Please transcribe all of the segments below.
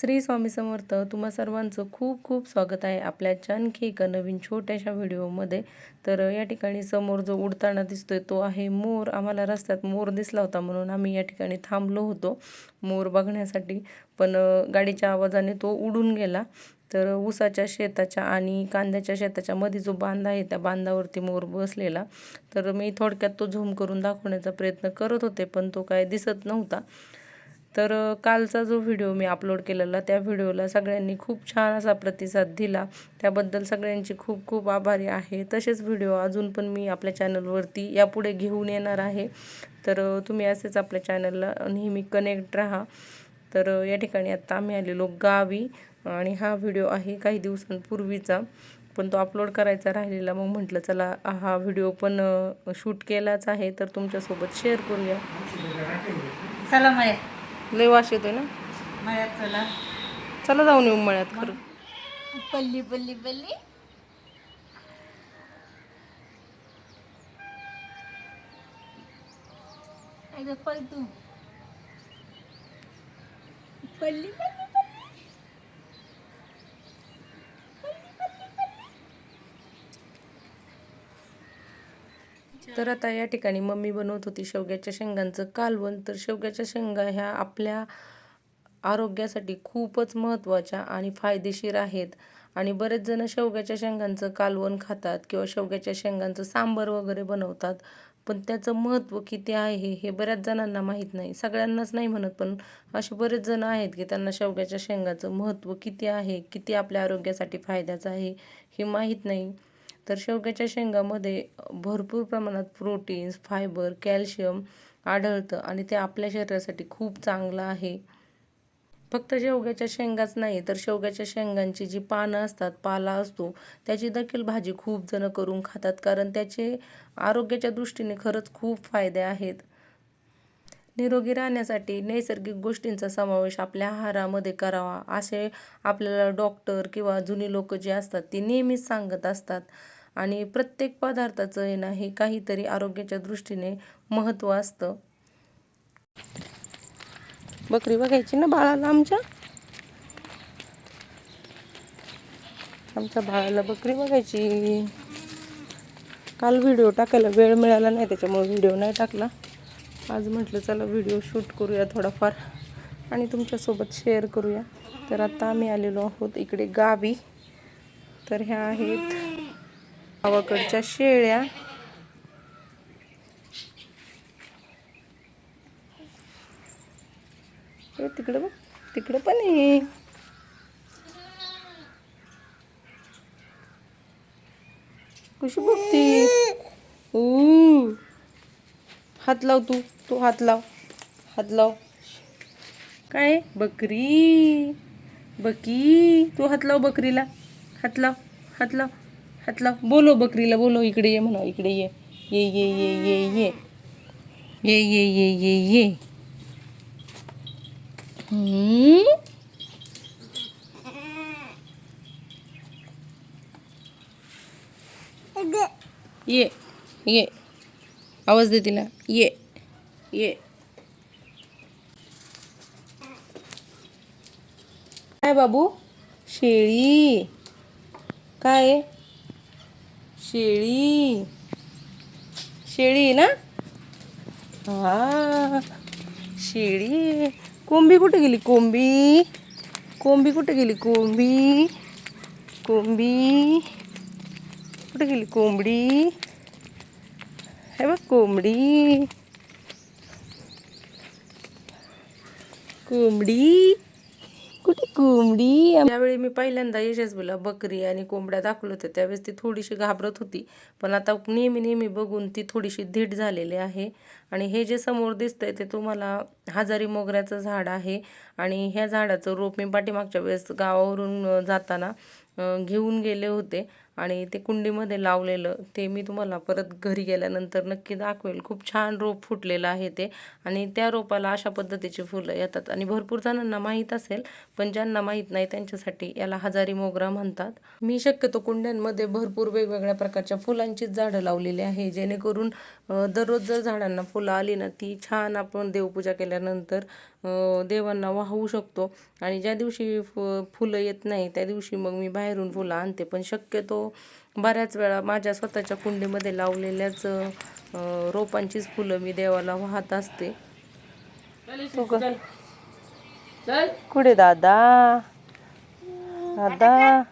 श्री स्वामी समर्थ तुम्हा सर्वांचं खूप खूप स्वागत आहे आपल्या आणखी एका नवीन छोट्याशा व्हिडिओमध्ये. तर या ठिकाणी समोर जो उडताना दिसतोय तो आहे मोर. आम्हाला रस्त्यात मोर दिसला होता म्हणून आम्ही या ठिकाणी थांबलो होतो. मोर बघण्यासाठी पण गाडीच्या आवाजाने तो उडून गेला. तर ऊसाच्या शेताच्या आणि कांद्याच्या शेताच्या मध्ये जो बांध आहे त्या बांधावरती मोर बसलेला. तर मी थोडक्यात तो झूम करून दाखवण्याचा प्रयत्न करत होते पण तो काय दिसत नव्हता. तर कालचा जो व्हिडिओ मी अपलोड केलेला त्या व्हिडिओला सगळ्यांनी खूप छान असा प्रतिसाद दिला. त्याबद्दल सगळ्यांची खूप खूप आभारी आहे. तसेच व्हिडिओ अजून पण मी आपल्या चॅनलवरती यापुढे घेऊन येणार आहे. तर तुम्ही असेच आपल्या चॅनलला नेहमी कनेक्ट राहा. तर या ठिकाणी आत्ता आम्ही आलेलो गावी आणि हा व्हिडिओ आहे काही दिवसांपूर्वीचा. पण तो अपलोड करायचा राहिलेला मग म्हटलं चला हा व्हिडिओ पण शूट केलाच आहे. तर तुमच्यासोबत शेअर करूया. चला मळ्यात लय वास येतोय ना? मळ्यात चला. चला जाऊन येऊ मळ्यात खरं. पल्ली पल्ली पल्ली. तू. पल्ली पल्ली. तर आता या ठिकाणी मम्मी बनवत होती शेवग्याच्या शेंगांचं कालवण. तर शेवग्याच्या शेंगा ह्या आपल्या आरोग्यासाठी खूपच महत्त्वाच्या आणि फायदेशीर आहेत. आणि बरेच जण शेवग्याच्या शेंगांचं कालवण खातात किंवा शेवग्याच्या शेंगांचं सांबर वगैरे बनवतात. पण त्याचं महत्त्व किती आहे हे बऱ्याच जणांना माहीत नाही. सगळ्यांनाच नाही म्हणत पण असे बरेच जण आहेत की त्यांना शेवग्याच्या शेंगाचं महत्त्व किती आहे किती आपल्या आरोग्यासाठी फायद्याचं आहे हे माहीत नाही. तर शेवग्याच्या शेंगामध्ये भरपूर प्रमाणात प्रोटीन्स फायबर कॅल्शियम आढळतं आणि ते आपल्या शरीरासाठी खूप चांगलं आहे. फक्त शेवग्याच्या शेंगाच नाही तर शेवग्याच्या शेंगांची जी पानं असतात पाला असतो त्याची देखील भाजी खूप जण करून खातात कारण त्याचे आरोग्याच्या दृष्टीने खरंच खूप फायदे आहेत. निरोगी राहण्यासाठी नैसर्गिक गोष्टींचा समावेश आपल्या आहारामध्ये करावा असे आपल्याला डॉक्टर किंवा जुनी लोक जे असतात ती नेहमीच सांगत असतात. आणि प्रत्येक पदार्थाचं आहे ना हे काहीतरी आरोग्याच्या दृष्टीने महत्त्व असतं. बकरी बघायची ना बाळाला आमच्या? आमच्या बाळाला बकरी बघायची. काल व्हिडिओ टाकायला वेळ मिळाला नाही त्याच्यामुळे व्हिडिओ नाही टाकला. आज म्हटलं चला व्हिडिओ शूट करूया थोडाफार आणि तुमच्यासोबत शेअर करूया. तर आता आम्ही आलेलो आहोत इकडे गावी. तर ह्या आहेत गावाकडच्या शेळ्या. तिकडं बघ तिकडं पण आहे कशी बघती? ऊ. हात लाव तू तू हात लाव हात लाव. काय? बकरी. बकी. तू हात लाव बकरीला. हात लाव हात लाव. हात लाव बोलो बकरीला बोलो इकडे ये म्हणा इकडे ये. ये ये ये ये ये. ये ये ये ये ये. हम्म? ये ये. आवाज दे तिला. ये ये. काय बाबू? शेळी. काय आहे? शेळी शेळी ना हा शेळी कोंबी कुठे गेली कोंबी कोंबी कुठे गेली कोंबी कोंबी कुठे गेली कोंबडी हे बघ कोंबडी कोंबडी कुठे कोंबडी त्यावेळी मी पहिल्यांदा यशस्वीला बकरी आणि कोंबड्या दाखवलं होत्या त्यावेळेस ती थोडीशी घाबरत होती. पण आता नेहमी नेहमी बघून ती थोडीशी धीट झालेली आहे. आणि हे जे समोर दिसतंय ते तुम्हाला हजारी मोगऱ्याचं झाड आहे. आणि ह्या झाडाचं रोप मी पाठीमागच्या वेळेस गावावरून जाताना घेऊन गेले होते. आणि ते कुंडीमध्ये लावलेलं ते मी तुम्हाला परत घरी गेल्यानंतर नक्की दाखवेल. खूप छान रोप फुटलेलं आहे ते आणि त्या रोपाला अशा पद्धतीची फुलं येतात. आणि भरपूर जणांना माहीत असेल पण ज्यांना माहीत नाही त्यांच्यासाठी याला हजारी मोगरा म्हणतात. मी शक्यतो कुंड्यांमध्ये भरपूर वेगवेगळ्या प्रकारच्या फुलांचीच झाडं लावलेली आहे. जेणेकरून दररोज जर झाडांना फुलं आली ना ती छान आपण देवपूजा केल्यानंतर देवांना वाहू शकतो. आणि ज्या दिवशी फ फुलं येत नाही त्या दिवशी मग मी बाहेरून फुलं आणते. पण शक्यतो बऱ्याच वेळा माझ्या स्वतःच्या कुंडीमध्ये लावलेल्याच रोपांचीच फुलं मी देवाला वाहत असते. कुठे दादा? दादा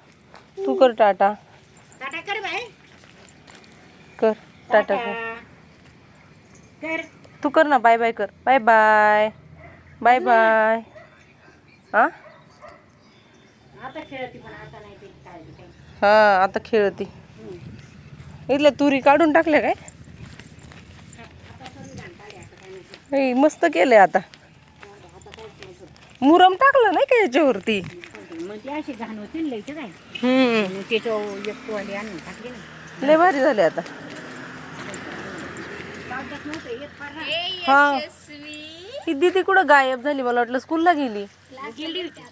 तू कर टाटा. टाटा कर टाटा कर. कर. तू कर ना बाय बाय कर. Bye bye. Bye bye. हा? आता खेळती पण आता नाही ते काळजी काही. हा आता खेळती. इथल्या तुरी काढून टाकल्या काय? हे मस्त केलंय आता. मुरम टाकलं नाही का याच्यावरती? लय भारी झाले आता. हा ही दीदी कुठं गायब झाली मला वाटलं स्कूलला गेली गेली. होती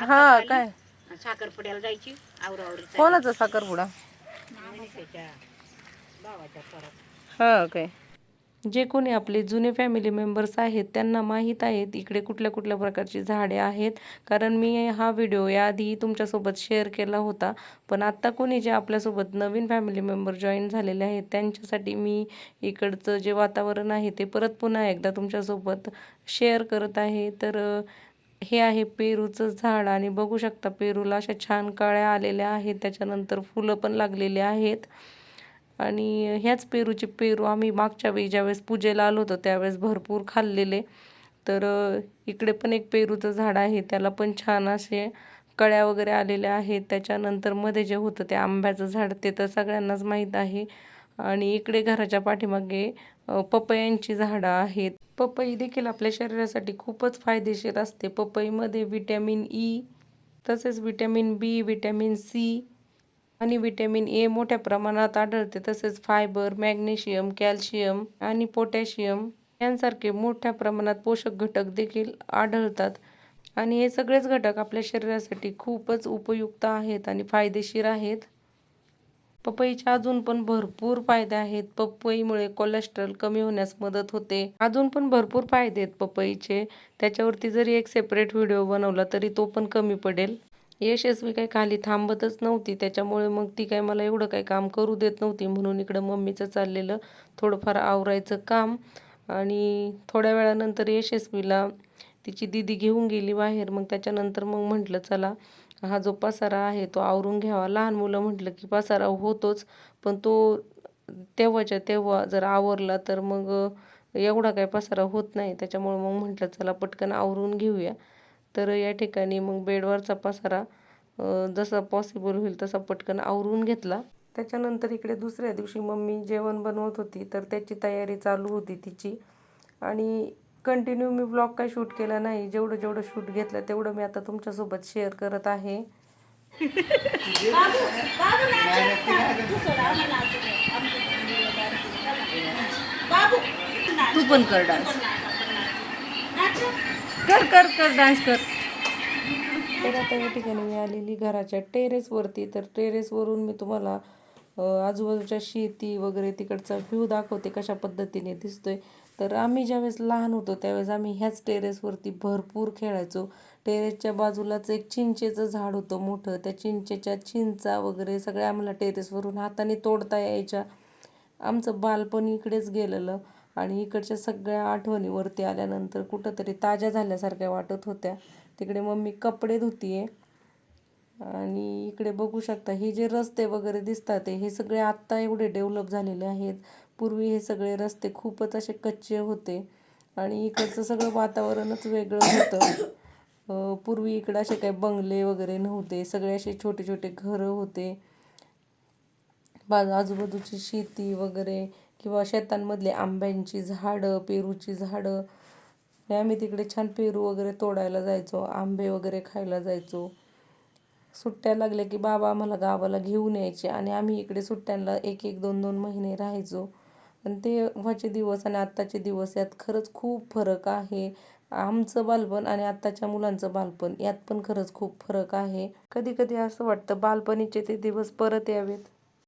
हा काय? साखरपुड्याला जायची आवरावरी कोणाचा साखरपुडा? त्याच्या भावाच्या परत. हा काय जे कोणी आपले जुने फॅमिली मेंबर्स आहेत त्यांना माहीत आहेत इकडे कुठल्या कुठल्या प्रकारची झाडे आहेत. कारण मी हा व्हिडिओ याआधी तुमच्यासोबत शेअर केला होता. पण आत्ता कोणी जे आपल्यासोबत नवीन फॅमिली मेंबर जॉईन झालेले आहेत त्यांच्यासाठी मी इकडचं जे वातावरण आहे ते परत पुन्हा एकदा तुमच्यासोबत शेअर करत आहे. तर हे आहे पेरूचं झाड आणि बघू शकता पेरूला अशा छान काळ्या आलेल्या आहेत. त्याच्यानंतर फुलं पण लागलेली आहेत. आणि ह्याच पेरूचे पेरू आम्ही मागच्या वेळी ज्यावेळेस पूजेला आलो होतो त्यावेळेस भरपूर खाल्लेले. तर इकडे पण एक पेरूचं झाड आहे त्याला पण छान असे कळ्या वगैरे आलेल्या आहेत. त्याच्यानंतरमध्ये जे होतं ते आंब्याचं झाड ते तर सगळ्यांनाच माहीत आहे. आणि इकडे घराच्या पाठीमागे पपयांची झाडं आहेत. पपई देखील आपल्या शरीरासाठी खूपच फायदेशीर असते. पपईमध्ये विटॅमिन ई तसेच विटॅमिन बी विटॅमिन सी आणि विटॅमिन ए मोठ्या प्रमाणात आढळते तसेच फायबर मॅग्नेशियम कॅल्शियम आणि पोटॅशियम यांसारखे मोठ्या प्रमाणात पोषक घटक देखील आढळतात. आणि हे सगळेच घटक आपल्या शरीरासाठी खूपच उपयुक्त आहेत आणि फायदेशीर आहेत. पपईचे अजून पण भरपूर फायदे आहेत. पपईमुळे कोलेस्ट्रॉल कमी होण्यास मदत होते. अजून पण भरपूर फायदे आहेत पपईचे. त्याच्यावरती जरी एक सेपरेट व्हिडिओ बनवला तरी तो पण कमी पडेल. यशस्वी काही खाली थांबतच नव्हती. त्याच्यामुळे मग ती काय मला एवढं काही काम करू देत नव्हती. म्हणून इकडं मम्मीचं चाललेलं थोडंफार आवरायचं काम. आणि थोड्या वेळानंतर यशस्वीला तिची दिदी घेऊन गेली बाहेर. मग त्याच्यानंतर मग म्हटलं चला हा जो पसारा आहे तो आवरून घ्यावा. लहान मुलं म्हटलं की पसारा होतोच पण तो तेव्हाच्या तेव्हा जर आवरला तर मग एवढा काय पसारा होत नाही. त्याच्यामुळे मग म्हटलं चला पटकन आवरून घेऊया. तर या ठिकाणी मग बेडवरचा पसारा जसा पॉसिबल होईल तसा पटकन आवरून घेतला त्याच्यानंतर इकडे दुसऱ्या दिवशी मम्मी जेवण बनवत होती तर त्याची तयारी चालू होती तिची आणि कंटिन्यू मी ब्लॉग काय शूट केला नाही जेवढं जेवढं शूट घेतलं तेवढं मी आता तुमच्यासोबत शेअर करत आहे तू पण कर डान्स कर कर कर डान्स कर. तर आता या ठिकाणी मी आलेली घराच्या टेरेसवरती तर टेरेसवरून मी तुम्हाला आजूबाजूच्या शेती वगैरे तिकडचा व्ह्यू दाखवते कशा पद्धतीने दिसतोय. तर आम्ही ज्यावेळेस लहान होतो त्यावेळेस आम्ही ह्याच टेरेसवरती भरपूर खेळायचो. टेरेसच्या बाजूलाच एक चिंचेचं झाड होतं मोठं. त्या चिंचेच्या चिंचा वगैरे सगळ्या आम्हाला टेरेसवरून हाताने तोडता यायच्या. आमचं बालपण इकडेच गेलेलं. आणि इकडच्या सगळ्या आठवणीवरती आल्यानंतर कुठंतरी ताज्या झाल्यासारख्या वाटत होत्या. तिकडे मम्मी कपडे धुतीये. आणि इकडे बघू शकता हे जे रस्ते वगैरे दिसतात हे सगळे आत्ता एवढे डेव्हलप झालेले आहेत. पूर्वी हे सगळे रस्ते खूपच असे कच्चे होते. आणि इकडचं सगळं वातावरणच वेगळं होतं. पूर्वी इकडं असे काही बंगले वगैरे नव्हते. सगळे असे छोटे छोटे घरं होते. बाजू आजूबाजूची शेती वगैरे किंवा शेतांमधले आंब्यांची झाडं पेरूची झाडं. आणि आम्ही तिकडे छान पेरू वगैरे तोडायला जायचो आंबे वगैरे खायला जायचो. सुट्ट्या लागल्या की बाबा आम्हाला गावाला घेऊन यायचे आणि आम्ही इकडे सुट्ट्यांना एक एक दोन दोन महिने राहायचो. आणि तेव्हाचे दिवस आणि आत्ताचे दिवस यात खरंच खूप फरक आहे. आमचं बालपण आणि आत्ताच्या मुलांचं बालपण यात पण खरंच खूप फरक आहे. कधी कधी असं वाटतं बालपणीचे ते दिवस परत यावेत.